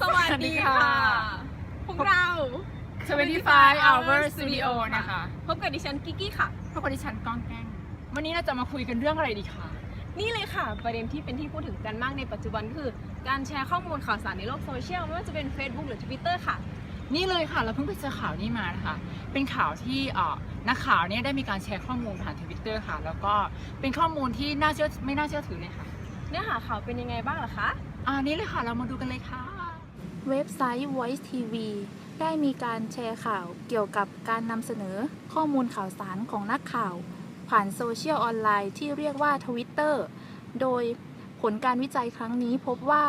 สวัสดีค่ะ พวกเรา 25 Hour Studio นะคะ พบกับดิฉันกิกกี้ค่ะ พบกับดิฉันก้องแก้ง วันนี้เราจะมาคุยกันเรื่องอะไรดีคะ นี่เลยค่ะ ประเด็นที่เป็นที่พูดถึงกันมากในปัจจุบันคือ การแชร์ข้อมูลข่าวสารในโลกโซเชียลไม่ว่าจะเป็น Facebook หรือ Twitter ค่ะ นี่เลยค่ะ เราเพิ่งไปเจอข่าวนี้มานะคะ เป็นข่าวที่เอ่อนักข่าวเนี่ยได้มีการแชร์ข้อมูลผ่านทวิตเตอร์ค่ะ แล้วก็เป็นข้อมูลที่น่าเชื่อไม่น่าเชื่อถือเลยค่ะ เนื้อหาข่าวเป็นยังไงบ้างล่ะคะ อ่านี่เลยค่ะ เรามาดูกันเลยค่ะ เว็บไซต์ Voice TV ได้มีการแชร์ข่าวเกี่ยวกับการนำเสนอข้อมูลข่าวสารของนักข่าว ผ่านโซเชียลออนไลน์ที่เรียกว่า Twitter โดยผลการวิจัยครั้งนี้พบว่า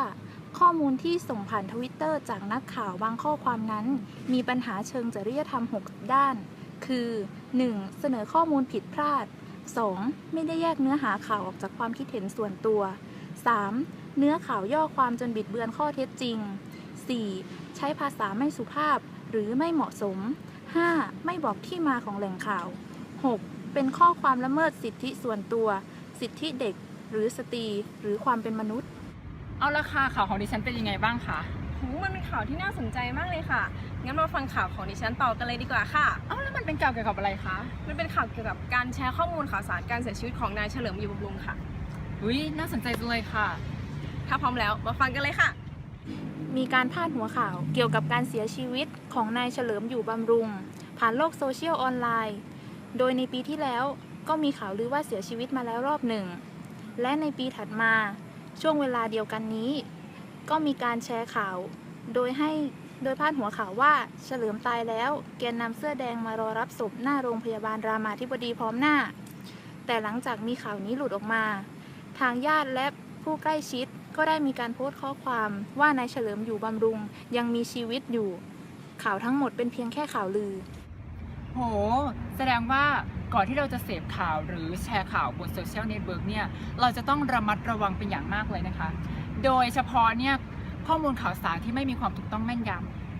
ข้อมูลที่ส่งผ่านทวิตเตอร์จากนักข่าวบางข้อความนั้น มีปัญหาเชิงจริยธรรม 6 ด้าน คือ 1. เสนอข้อมูลผิดพลาด 2. ไม่ได้แยกเนื้อหาข่าวออกจากความคิดเห็นส่วนตัว 3. เนื้อข่าวย่อความจนบิดเบือนข้อเท็จจริง 4. ใช้ภาษาไม่สุภาพหรือไม่เหมาะสม 5. ไม่บอกที่มาของแหล่งข่าว 6. เป็นข้อความละเมิดสิทธิส่วนตัว สิทธิเด็ก หรือสตรี หรือความเป็นมนุษย์ เอาละค่ะข่าวของดิฉันเป็นยังไงบ้างคะหูมันเป็นข่าวที่น่าสนใจมากเลยค่ะ งั้นมาฟังข่าวของดิฉันต่อกันเลยดีกว่าค่ะ เอ้าแล้วมันเป็นข่าวเกี่ยวกับอะไรคะ มันเป็นข่าวเกี่ยวกับการแชร์ข้อมูลข่าวสารการเสียชีวิตของนายเฉลิมอยู่บำรุงค่ะ อุ้ยน่าสนใจจังเลยค่ะ ถ้าพร้อมแล้วมาฟังกันเลยค่ะ มีการพาดหัวข่าวเกี่ยวกับการเสียชีวิตของนายเฉลิมอยู่บำรุง ผ่านโลกโซเชียลออนไลน์ โดยในปีที่แล้วก็มีข่าวลือว่าเสียชีวิตมาแล้วรอบหนึ่ง และในปีถัดมาช่วงเวลาเดียวกันนี้ ก็มีการแชร์ข่าว โดยให้โดยพาดหัวข่าวว่าเฉลิมตายแล้ว แกนนำเสื้อแดงมารอรับศพหน้าโรงพยาบาลรามาธิบดีพร้อมหน้า แต่หลังจากมีข่าวนี้หลุดออกมา ทางญาติและผู้ใกล้ชิด ก็ได้มีการโพสต์ข้อความว่านายเฉลิมอยู่บำรุงยังมีชีวิตอยู่ ข่าวทั้งหมดเป็นเพียงแค่ข่าวลือ โห แสดงว่าก่อนที่เราจะเสพข่าวหรือแชร์ข่าวบนโซเชียลเน็ตเวิร์กเนี่ย เราจะต้องระมัดระวังเป็นอย่างมากเลยนะคะ โดยเฉพาะเนี่ยข้อมูลข่าวสารที่ไม่มีความถูกต้องแม่นย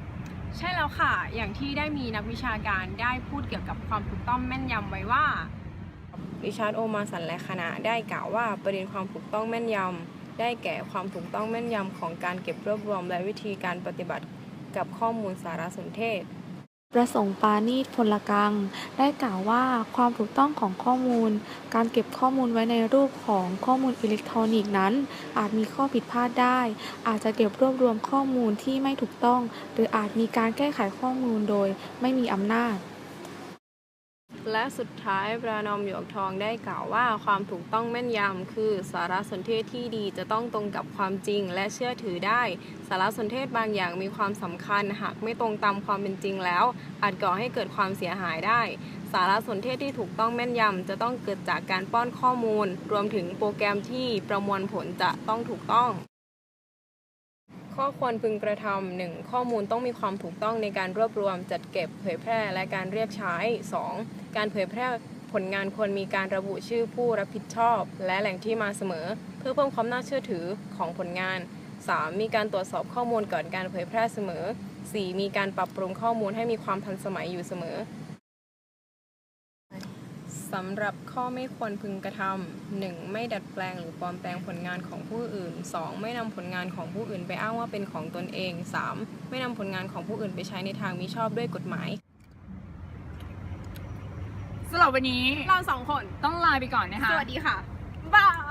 ำใช่แล้วค่ะ อย่างที่ได้มีนักวิชาการได้พูดเกี่ยวกับความถูกต้องแม่นยำไว้ว่า ริชาร์ดโอมาสันและคณะได้กล่าวว่าประเด็นความถูกต้องแม่นยำ ได้แก่ความถูกต้องแม่นยำของการเก็บรวบรวม และวิธีการปฏิบัติกับข้อมูลสารสนเทศ ประสงค์ปานีตพลกัง ได้กล่าวว่าความถูกต้องของข้อมูล การเก็บข้อมูลไว้ในรูปของข้อมูลอิเล็กทรอนิกส์นั้น อาจมีข้อผิดพลาดได้ อาจจะเก็บรวบรวมข้อมูลที่ไม่ถูกต้อง หรืออาจมีการแก้ไขข้อมูลโดยไม่มีอำนาจ และสุดท้ายประนอมหยวกทองได้กล่าวว่าความถูกต้องแม่นยำคือสารสนเทศที่ดีจะต้องตรงกับความจริงและเชื่อถือได้ สารสนเทศบางอย่างมีความสำคัญ หากไม่ตรงตามความเป็นจริงแล้ว อาจก่อให้เกิดความเสียหายได้ สารสนเทศที่ถูกต้องแม่นยำจะต้องเกิดจากการป้อนข้อมูล รวมถึงโปรแกรมที่ประมวลผลจะต้องถูกต้อง ข้อควรพึงกระทำหนึ่งข้อมูลต้องมีความถูกต้องในการรวบรวมจัดเก็บเผยแพร่และการเรียกใช้ 2. การเผยแพร่ผลงานควรมีการระบุชื่อผู้รับผิดชอบ และแหล่งที่มาเสมอ เพื่อเพิ่มความน่าเชื่อถือของผลงาน 3. มีการตรวจสอบข้อมูลก่อนการเผยแพร่เสมอ 4. มีการปรับปรุงข้อมูลให้มีความทันสมัยอยู่เสมอ สำหรับข้อไม่ควรพึงกระทำหนึ่งไม่ดัดแปลงหรือปลอมแปลงผลงานของผู้อื่น 2. ไม่นำผลงานของผู้อื่นไปอ้างว่าเป็นของตนเอง 3. ไม่นำผลงานของผู้อื่นไปใช้ในทางมิชอบด้วยกฎหมายสำหรับวันนี้เราสองคนต้องลาไปก่อนนะคะ สวัสดีค่ะบาย